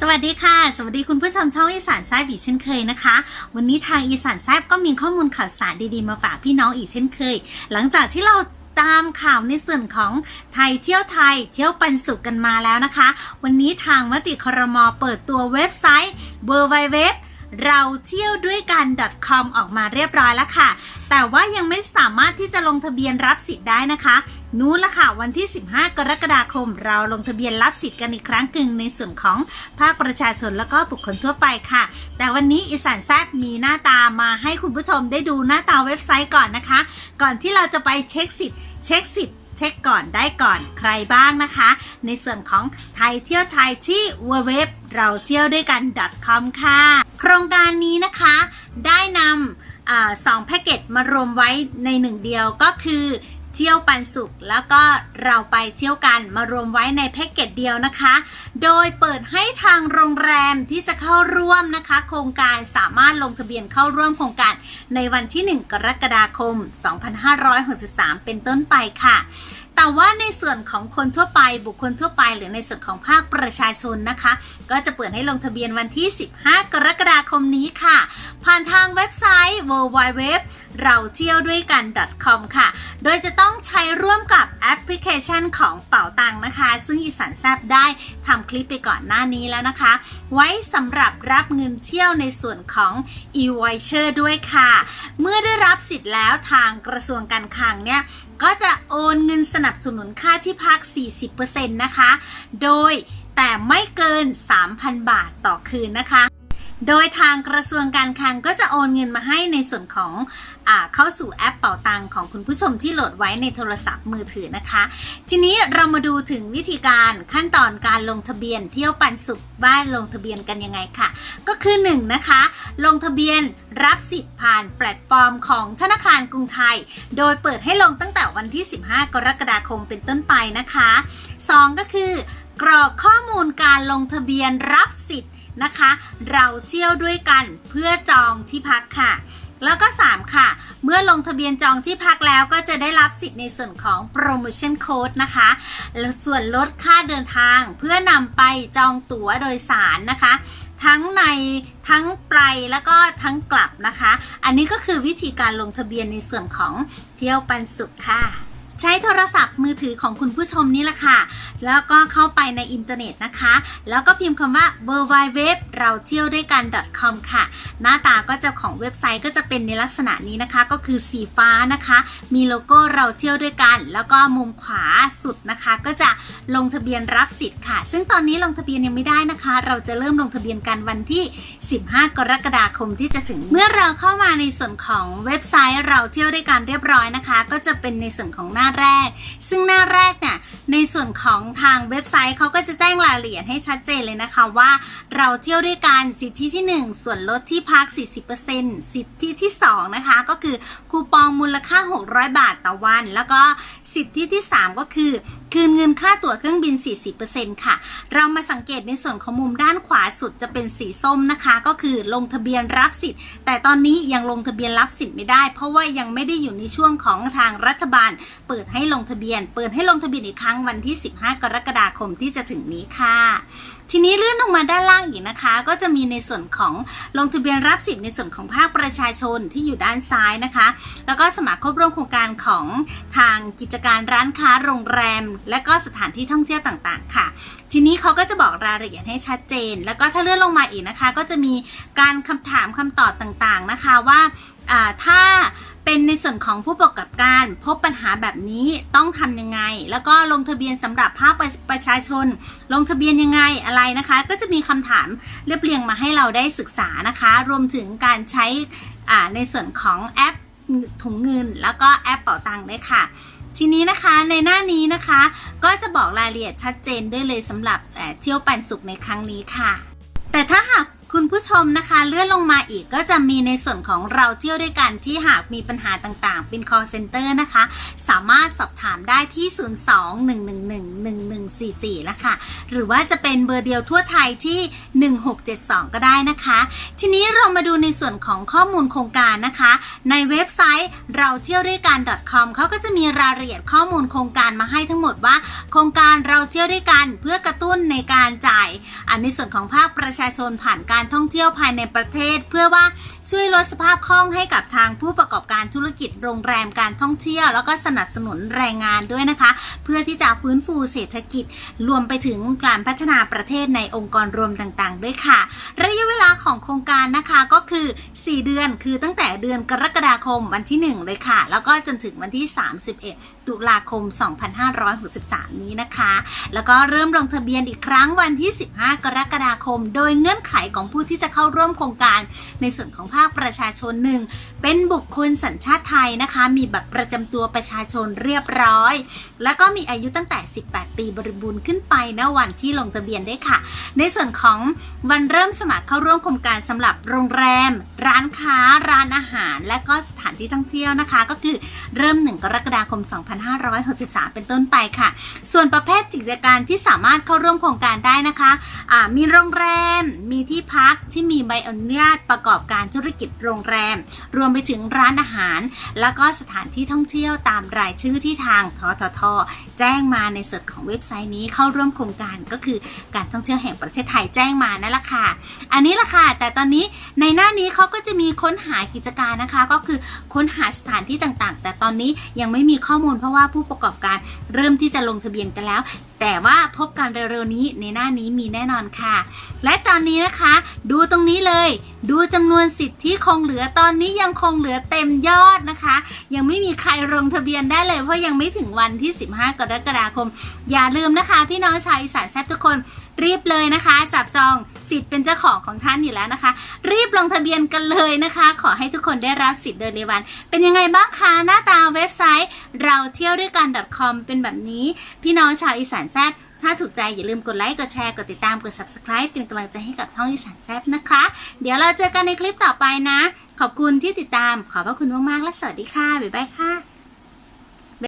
สวัสดีค่ะ สวัสดีคุณผู้ชมช่องอีสานแซบอีกเช่นเคยนะคะ วันนี้ทางอีสานแซบก็มีข้อมูลข่าวสารดีๆมาฝากพี่น้องอีกเช่นเคย หลังจากที่เราตามข่าวในส่วนของไทยเที่ยวไทย เที่ยวปันสุขกันมาแล้วนะคะ วันนี้ทางมติครมเปิดตัวเว็บไซต์ w w w เราเที่ยวด้วยกัน .com ออกมาเรียบร้อยแล้วค่ะ แต่ว่ายังไม่สามารถที่จะลงทะเบียนรับสิทธิ์ได้นะคะ นู้นละค่ะ วันที่ 15 กรกฎาคม เราลงทะเบียนรับสิทธิ์กันอีกครั้งกึ่งในส่วนของภาคประชาชนแล้วก็บุคคลทั่วไปค่ะ แต่วันนี้อีสานแซบมีหน้าตามาให้คุณผู้ชมได้ดูหน้าตาเว็บไซต์ก่อนนะคะ ก่อนที่เราจะไปเช็คสิทธิ์เช็คสิทธิ์เช็คก่อนได้ก่อนใครบ้างนะคะ ในส่วนของไทยเที่ยวไทยที่ w w w เราเที่ยวด้วยกัน .com ค่ะ โครงการนี้นะคะ ได้นำอสองแพ็กเกจมารวมไว้ในหนึ่งเดียวก็คือ เที่ยวปันสุข แล้วก็เราไปเที่ยวกันมารวมไว้ในแพ็กเกจเดียวนะคะ โดยเปิดให้ทางโรงแรมที่จะเข้าร่วมนะคะ โครงการสามารถลงทะเบียนเข้าร่วมโครงการในวันที่ 1 กรกฎาคม 2563 เป็นต้นไปค่ะ แต่ว่าในส่วนของคนทั่วไปบุคคลทั่วไป หรือในส่วนของภาคประชาชนนะคะ ก็จะเปิดให้ลงทะเบียนวันที่ 15 กรกฎาคมนี้ค่ะ ผ่านทางเว็บไซต์ www เราเที่ยวด้วยกัน .com ค่ะ โดยจะต้องใช้ร่วมกับแอปพลิเคชันของเป่าตังนะคะ ซึ่งอีสานแซบได้ทำคลิปไปก่อนหน้านี้แล้วนะคะ ไว้สำหรับรับเงินเที่ยวในส่วนของ e-voucher ด้วยค่ะ เมื่อได้รับสิทธิ์แล้วทางกระทรวงการคลังเนี่ย ก็จะโอนเงินสนับสนุนค่าที่พัก 40%นะคะ โดยแต่ไม่เกิน 3,000 บาทต่อคืนนะคะ โดยทางกระทรวงการคลังก็จะโอนเงินมาให้ในส่วนของอเข้าสู่แอปเป่าตังของคุณผู้ชมที่โหลดไว้ในโทรศัพท์มือถือนะคะ ทีนี้เรามาดูถึงวิธีการขั้นตอนการลงทะเบียนเที่ยวปันสุขบ้านลงทะเบียนกันยังไงค่ะ ก็คือ1นงนะคะ ลงทะเบียนรับสิทธิ์ผ่านแพลตฟอร์มของธนาคารกรุงไทย โดยเปิดให้ลงตั้งแต่วันที่ 15 กรกฎาคมเป็นต้นไปนะคะ 2 ก็คือกรอกข้อมูลการลงทะเบียนรับสิทธิ์ นะคะ เราเที่ยวด้วยกันเพื่อจองที่พักค่ะ แล้วก็ 3 ค่ะ เมื่อลงทะเบียนจองที่พักแล้วก็จะได้รับสิทธิ์ในส่วนของโปรโมชั่นโค้ดนะคะ และส่วนลดค่าเดินทางเพื่อนำไปจองตั๋วโดยสารนะคะทั้งในทั้งไปแล้วก็ทั้งกลับนะคะ อันนี้ก็คือวิธีการลงทะเบียนในส่วนของเที่ยวปันสุขค่ะ ใช้โทรศัพท์มือถือของคุณผู้ชมนี่แหละค่ะ แล้วก็เข้าไปในอินเทอร์เน็ตนะคะ แล้วก็พิมพ์คำว่า w w w เราเที่ยวด้วยกัน .com ค่ะ หน้าตาก็จะของเว็บไซต์ก็จะเป็นในลักษณะนี้นะคะ ก็คือสีฟ้านะคะ มีโลโก้เราเที่ยวด้วยกัน แล้วก็มุมขวาสุดนะคะ ก็จะลงทะเบียนรับสิทธิ์ค่ะ ซึ่งตอนนี้ลงทะเบียนยังไม่ได้นะคะ เราจะเริ่มลงทะเบียนกันวันที่ 15 กรกฎาคมที่จะถึง เมื่อเราเข้ามาในส่วนของเว็บไซต์เราเที่ยวด้วยกันเรียบร้อยนะคะ ก็จะเป็นในส่วนของหน้าแรก ซึ่งหน้าแรกเนี่ยในส่วนของทางเว็บไซต์เขาก็จะแจ้งรายละเอียดให้ชัดเจนเลยนะคะว่า เราเที่ยวด้วยกันสิทธิที่ 1 ส่วนลดที่พัก 40%สิทธิที่ 2 นะคะ ก็คือคูปองมูลค่า 600 บาทต่อวัน แล้วก็สิทธิที่ 3 ก็คือ คืนเงินค่าตั๋วเครื่องบิน 40%ค่ะ เรามาสังเกตในส่วนของมุมด้านขวาสุดจะเป็นสีส้มนะคะ ก็คือลงทะเบียนรับสิทธิ์ แต่ตอนนี้ยังลงทะเบียนรับสิทธิ์ไม่ได้ เพราะว่ายังไม่ได้อยู่ในช่วงของทางรัฐบาล เปิดให้ลงทะเบียน เปิดให้ลงทะเบียนอีกครั้งวันที่ 15 กรกฎาคมที่จะถึงนี้ค่ะทีนี้เลื่อนลงมาด้านล่างอีกนะคะ ก็จะมีในส่วนของลงทะเบียนรับสิทธิ์ในส่วนของภาคประชาชนที่อยู่ด้านซ้ายนะคะ แล้วก็สมัครเข้าร่วมโครงการของทางกิจการร้านค้าโรงแรมและก็สถานที่ท่องเที่ยวต่างๆ ค่ะ ทีนี้เขาก็จะบอกรายละเอียดให้ชัดเจน แล้วก็ถ้าเลื่อนลงมาอีกนะคะ ก็จะมีการคำถามคำตอบต่างๆนะคะว่าถ้าเป็นในส่วนของผู้ประกอบการพบปัญหาแบบนี้ต้องทำยังไง แล้วก็ลงทะเบียนสำหรับภาคประประชาชน ลงทะเบียนยังไงอะไรนะคะ ก็จะมีคำถามเรียบเรียงมาให้เราได้ศึกษานะคะ รวมถึงการใช้ในส่วนของแอปถุงเงิน แล้วก็แอปเป๋าตังค์ด้วยค่ะ ทีนี้นะคะในหน้านี้นะคะ ก็จะบอกรายละเอียดชัดเจนด้วยเลยสำหรับเที่ยวปันสุขในครั้งนี้ค่ะ แต่ถ้าหาก คุณผู้ชมนะคะเลื่อนลงมาอีกก็จะมีในส่วนของเราเที่ยวด้วยกันที่หากมีปัญหาต่างๆ เป็น call center นะคะ สามารถสอบถามได้ที่ 02-111-1144 นะคะ หรือว่าจะเป็นเบอร์เดียวทั่วไทยที่ 1672 ก็ได้นะคะ ทีนี้เรามาดูในส่วนของข้อมูลโครงการนะคะ ในเว็บไซต์เราเที่ยวด้วยกัน .com เขาก็จะมีรายละเอียดข้อมูลโครงการมาให้ทั้งหมดว่า โครงการเราเที่ยวด้วยกันเพื่อกระตุ้นในการจ่ายอันในส่วนของภาคประชาชนผ่านการการท่องเที่ยวภายในประเทศ เพื่อว่าช่วยลดสภาพคล่องให้กับทางผู้ประกอบการธุรกิจโรงแรมการท่องเที่ยว แล้วก็สนับสนุนแรงงานด้วยนะคะ เพื่อที่จะฟื้นฟูเศรษฐกิจ รวมไปถึงการพัฒนาประเทศในองค์กรรวมต่างๆ ด้วยค่ะ ระยะเวลาของโครงการนะคะก็คือ 4 เดือนคือตั้งแต่เดือนกรกฎาคมวันที่ 1 เลยค่ะ แล้วก็จนถึงวันที่ 31 ตุลาคม 2563 นี้นะคะ แล้วก็เริ่มลงทะเบียนอีกครั้งวันที่ 15 กรกฎาคม โดยเงื่อนไขของผู้ที่จะเข้าร่วมโครงการในส่วนของภาคประชาชนหนึ่งเป็นบุคคลสัญชาติไทยนะคะ มีบัตรประจำตัวประชาชนเรียบร้อย แล้วก็มีอายุตั้งแต่ 18 ปีบริบูรณ์ขึ้นไปณวันที่ลงทะเบียนได้ค่ะ ในส่วนของวันเริ่มสมัครเข้าร่วมโครงการสำหรับโรงแรม ร้านค้า ร้านอาหาร และก็สถานที่ท่องเที่ยวนะคะ ก็คือเริ่ม 1 กรกฎาคม 2563 เป็นต้นไปค่ะ ส่วนประเภทกิจการที่สามารถเข้าร่วมโครงการได้นะคะะมีโรงแรม มีที่พักที่มีใบอนุญาตประกอบการธุรกิจโรงแรม รวมไปถึงร้านอาหาร แล้วก็สถานที่ท่องเที่ยวตามรายชื่อที่ทางททท แจ้งมาในส่วนของเว็บไซต์นี้เข้าร่วมโครงการก็คือการท่องเที่ยวแห่งประเทศไทยแจ้งมานั่นแหละค่ะ อันนี้แหละค่ะ แต่ตอนนี้ในหน้านี้เขาก็จะมีค้นหากิจการนะคะ ก็คือค้นหาสถานที่ต่างๆ แต่ตอนนี้ยังไม่มีข้อมูลเพราะว่าผู้ประกอบการเริ่มที่จะลงทะเบียนกันแล้วแต่ว่าพบกันเร็วๆนี้ในหน้านี้มีแน่นอนค่ะ และตอนนี้นะคะ ดูตรงนี้เลย ดูจำนวนสิทธิ์ที่คงเหลือตอนนี้ยังคงเหลือเต็มยอดนะคะ ยังไม่มีใครลงทะเบียนได้เลยเพราะยังไม่ถึงวันที่ 15 กรกฎาคม อย่าลืมนะคะ พี่น้องชาวอีสานแซ่บทุกคน รีบเลยนะคะ จับจองสิทธิ์เป็นเจ้าของของท่านอยู่แล้วนะคะ รีบลงทะเบียนกันเลยนะคะ ขอให้ทุกคนได้รับสิทธิ์โดยเร็ววัน เป็นยังไงบ้างคะหน้าตาเว็บไซต์เราเที่ยวด้วยกัน .com เป็นแบบนี้ พี่น้องชาวอีสานแซ่บถ้าถูกใจอย่าลืมกดไลค์กดแชร์กดติดตามกด subscribe เป็นกำลังใจให้กับช่องอีสานแซ่บนะคะ เดี๋ยวเราเจอกันในคลิปต่อไปนะ ขอบคุณที่ติดตามขอบพระคุณมากๆและสวัสดีค่ะบ๊ายบายค่ะ